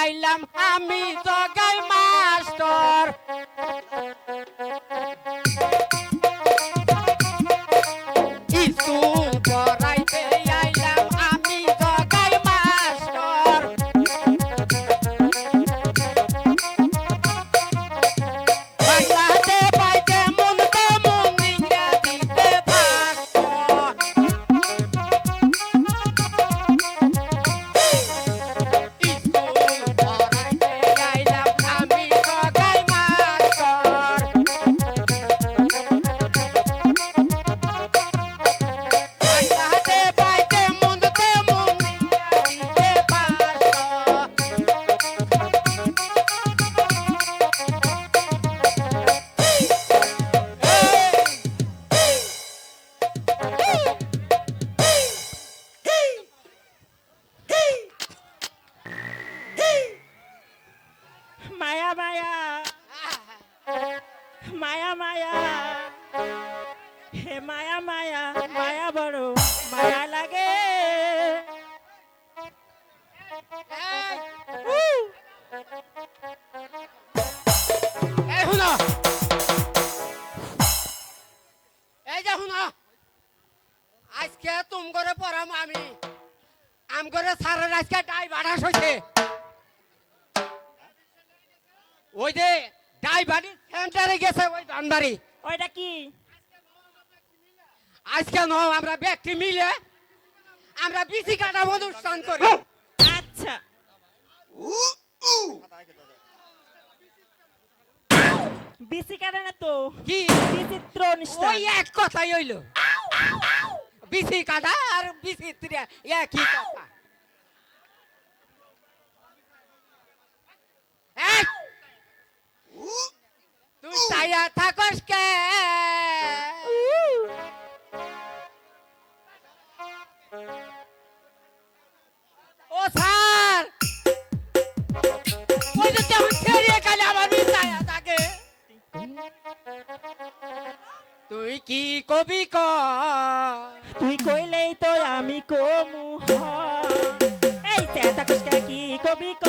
আইলাম আমি জগাই মাস্টার। মায়া মায়া বড় মায়া লাগে। এই যে শুনো। আজকে তুম করে পড়াম আমি। আম করে সারের আজকে ডাই বাড়াস হয়েছে ওই যে ডাই বাড়ি সেন্টারে গেছে ওই ধানবাড়ি ওইটা কি? আজকে ন আমরা ব্যক্তি মিলে আমরা বিসি কাটা অনুষ্ঠান করি। আচ্ছা। বিসি কাটে না তো? কি? বিচিত্র ওই এক কথাই হইল। বিসি কাটা আর বিসি একই কথা! তুই তাইয়া থাকস কে? স্যার। ওই গেলে আমার তাইয়া থাকে তুই কি কবি ক তুই কইলেই তো আমি কমু হ। এই কুসকা কি কবি ক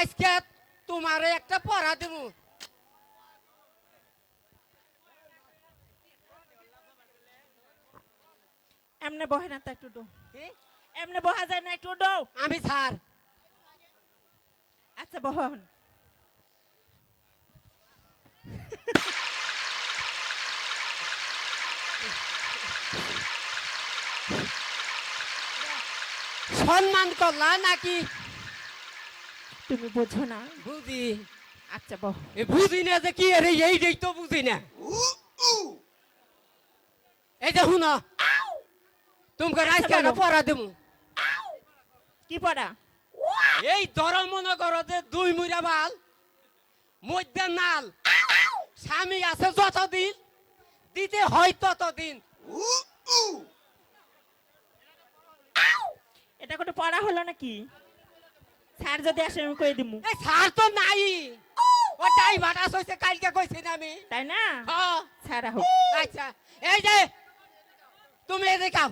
আজকে তোমারে একটা পড়া দেব। এমনে বহে না তো একটু ডো এমনে বহা যায় না একটু ডো আমি স্যার। আচ্ছা বহন সম্মান করলা নাকি? তুমি বোঝো না। বুঝি। আচ্ছা বহ। এ বুঝি না যে কি আরে এই এইটাই তো বুঝি না। এই যে শুনো। তোমাকে আজকে একটা পড়া দেবো কি পড়া? এই ধরম মনে করো যে দুই মুড়া বাল মধ্যে নাল। স্বামী আছে যতদিন দিতে হয় ততদিন। এটা কোনো পড়া হলো নাকি? স্যার যদি আসে আমি কই দিমু? এই সার তো নাই। ও! ড্রাইভার আসছে কালকে কইছি না আমি। তাই না? হ্যাঁ। স্যার হোক আচ্ছা এই যে তুমি এদিকে আও।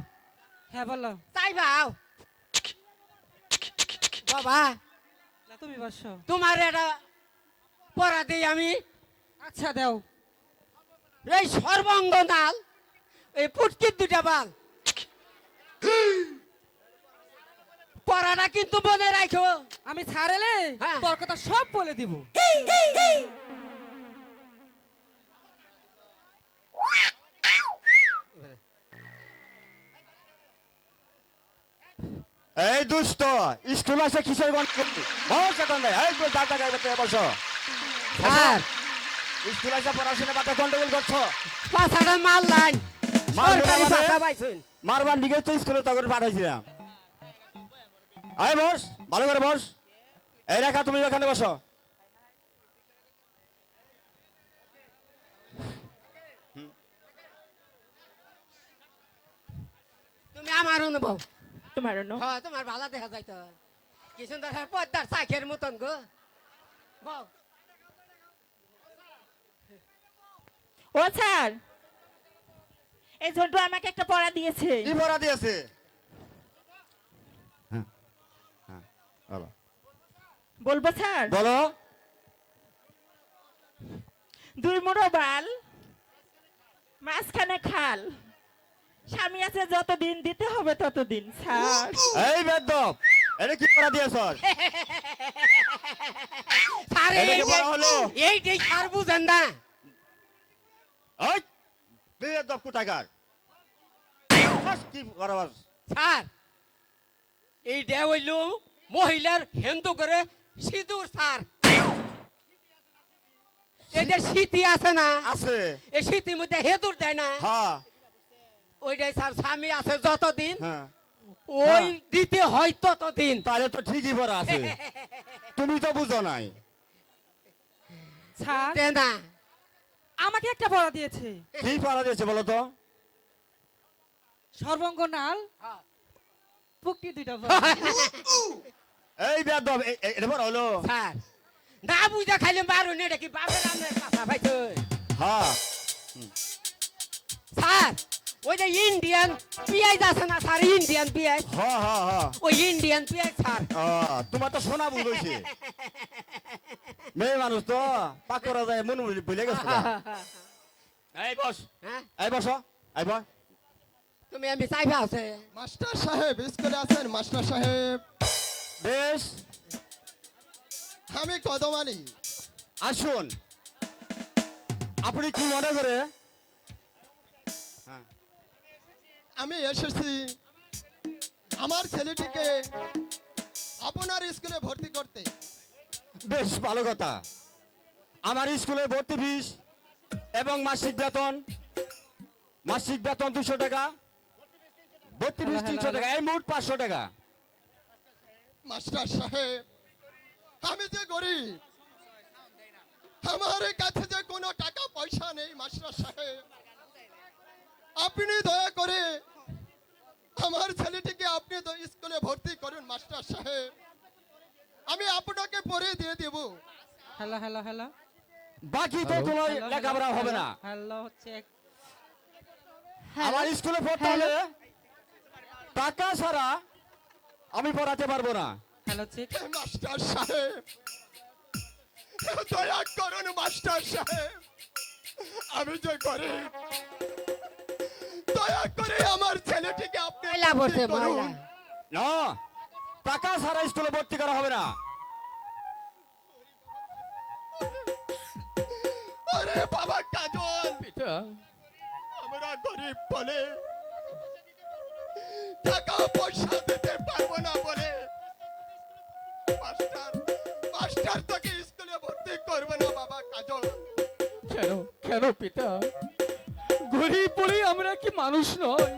হ্যাঁ বলো। তাই বাও বাবা না তুমি বসো। তোমার এটা পড়া দিই আমি। আচ্ছা দাও। এই সর্বাঙ্গ নাল এই পুটকির দুটা বাল। পড়াটা কিন্তু মনে রাখো। আমি ছাড়েলে হ্যাঁ। তোর কথা সব বলে দিব। এই দুষ্ট স্কুল আছে কিসের ভাই এই তুই দাদা গাইবে বসো। স্যার। স্কুল আছে পড়াশোনা বাটা গন্ডগোল করছ? পাছাটা মাল লাইন। সরকারি মানে? পাছা পাইছুন মারবার দিকে তো স্কুলে তখন পাঠাইছিলাম। আয় বস ভালো করে বস। এই রেখা তুমি এখানে বসো। তুমি আমার অনুভব। তোমার অন্য হ্যাঁ তোমার ভালো দেখা যায় তো। কি সুন্দর পদ্মার চাকের মতন গো। বল। ও স্যার এই ঝন্টু আমাকে একটা পড়া দিয়েছে। কি পড়া দিয়েছে? হ্যাঁ হ্যাঁ বলব স্যার? বলো। দুই মুড়ো বাল মাঝখানে খাল। স্বামী আছে যতদিন দিতে হবে ততদিন স্যার। এই বেদব এটা কি পড়া দিয়েছ স্যার এই বলা হলো? এইটাই স্যার বুঝেন না ওই বেদব কোথাকার বস, কি করাবার স্যার এইটা হইল মহিলার হেন্দু করে সিঁদুর স্যার। এইটা শীতি আছে না আছে। এই শীতির মধ্যে হেদুর দেয় না। হ্যাঁ। ওইটাই স্যার স্বামী আছে যতদিন হ্যাঁ। ওই হ্যাঁ। দিতে হয় ততদিন। তাহলে তো ঠিকই পড়া আছে। তুমি তো বুঝো নাই। স্যার। না। আমাকে একটা পড়া দিয়েছে। কি পড়া দিয়েছে বলো তো? সর্বঙ্গ নাল হ্যাঁ। পুকটি দুইটা। এই বেদব এটা পড়া হলো। স্যার না বুঝা খাইলে মারুন এটা কি বাপের আমনের কথা ভাইতো হ্যাঁ। স্যার ওই যে ইন্ডিয়ান পিঁয়াজ আছে না স্যার ইন্ডিয়ান পিঁয়াজ? হ্যাঁ হ্যাঁ হ্যাঁ। ওই ইন্ডিয়ান পিঁয়াজ স্যার। তোমার তো শোনা ভুল হয়েছে মেয়ে মানুষ তো পাক করা যায় মন ভুলে- গেছে তো। এই বস। হ্যাঁ? এই বস এই বস তুমি আমি চাইবা আছে। মাস্টার সাহেব স্কুলে আছেন মাস্টার সাহেব। বেশ। আমি কদমানি আসুন। আপনি কি মনে করে? হ্যাঁ। আমি এসেছি। আমার ছেলেটিকে আপনার স্কুলে ভর্তি করতে। বেশ ভালো কথা। আমার স্কুলে ভর্তি ফিস এবং মাসিক বেতন। মাসিক বেতন দুশো টাকা ভর্তি ফিস তিনশো টাকা এই মোট পাঁচশো টাকা। মাস্টার সাহেব আমি যে গরিব আমার কাছে যে কোনো টাকা পয়সা নেই মাস্টার সাহেব। আপনি দয়া করে আমার ছেলেটিকে আপনি স্কুলে ভর্তি করুন মাস্টার সাহেব। আমি আপনাকে পরে দিয়ে দেব। Hello hello hello. বাকি তো তোমার লেখাপড়া হবে না। হ্যালো হচ্ছে আমার স্কুলে পড়তে হলে টাকা ছাড়া আমি পড়াতে পারব না। হ্যালো মাস্টার সাহেব দয়া করুন মাস্টার সাহেব। আমি যে গরিব দয়া করে আমার ছেলেটিকে আপনি ভর্তি বসে করুন। না টাকা ছাড়া স্কুলে ভর্তি করা হবে না। আরে বাবা কাজল আমরা গরিব বলে টাকা পয়সা দিতে পারব না বলে। মাস্টার মাস্টার তোকে স্কুলে ভর্তি করবে না বাবা কাজল। কেন কেন পিতা? গরিব বলেই আমরা কি মানুষ নয়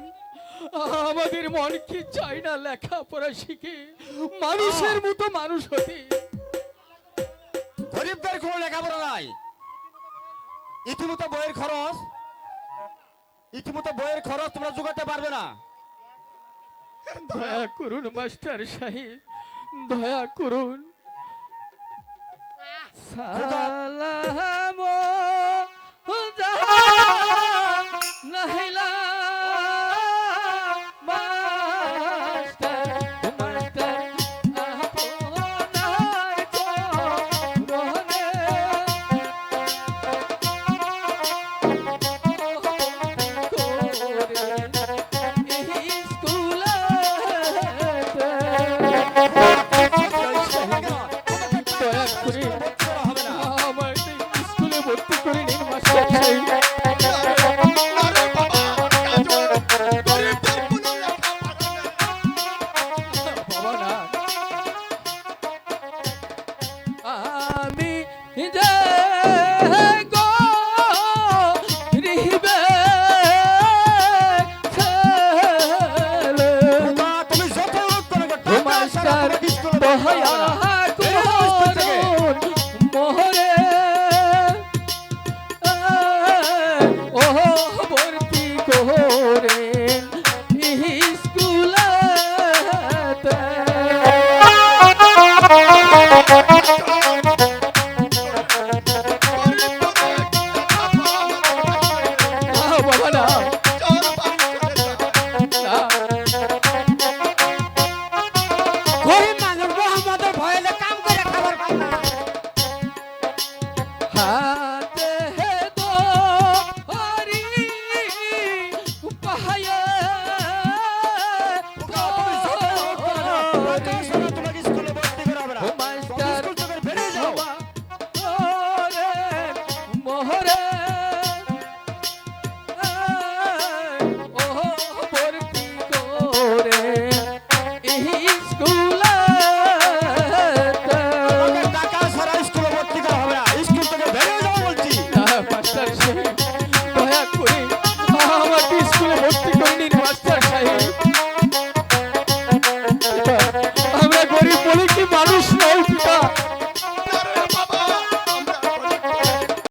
আমাদের মন কি চাই না লেখাপড়া শিখে মানুষের মতো মানুষ হতে? গরিবদের কোনো লেখাপড়া নাই। ইতিমতো বইয়ের খরচ ইতিমতো বইয়ের খরচ তোমরা জোগাতে পারবে না। দয়া করুন মাস্টার সাহেব দয়া করুন।